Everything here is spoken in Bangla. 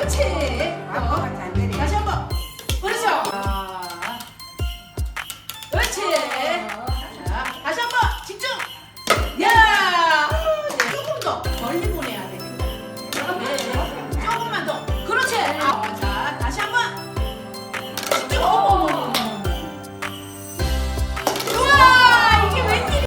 그렇지. 어?